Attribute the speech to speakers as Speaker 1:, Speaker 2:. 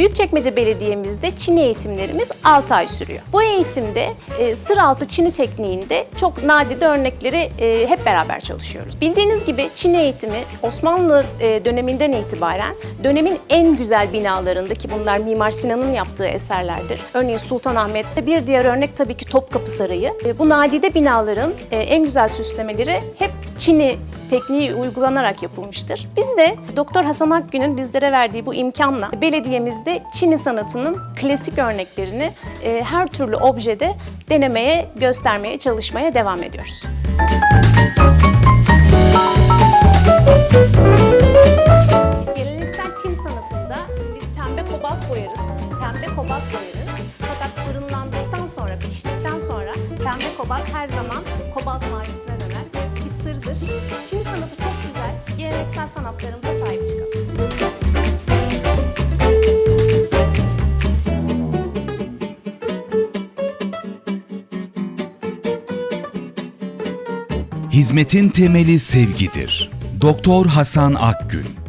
Speaker 1: Büyükçekmece Belediye'mizde Çini eğitimlerimiz 6 ay sürüyor. Bu eğitimde e, sır altı Çini tekniğinde çok nadide örnekleri e, hep beraber çalışıyoruz. Bildiğiniz gibi Çin eğitimi Osmanlı e, döneminden itibaren dönemin en güzel binalarında ki bunlar Mimar Sinan'ın yaptığı eserlerdir. Örneğin Sultanahmet, bir diğer örnek tabii ki Topkapı Sarayı. E, bu nadide binaların e, en güzel süslemeleri hep Çin'i tekniği uygulanarak yapılmıştır. Biz de Doktor Hasan Akgün'ün bizlere verdiği bu imkanla belediyemizde Çin'i sanatının klasik örneklerini e, her türlü objede denemeye, göstermeye, çalışmaya devam ediyoruz. Geleneksel Çin sanatında biz pembe kobalt boyarız. Pembe kobalt boyarız. Fakat fırınlandıktan sonra, piştikten sonra pembe kobalt her zaman kobalt mavisine güzel. Sanatlarımıza sahip çıkalım.
Speaker 2: Hizmetin temeli sevgidir. Doktor Hasan Akgün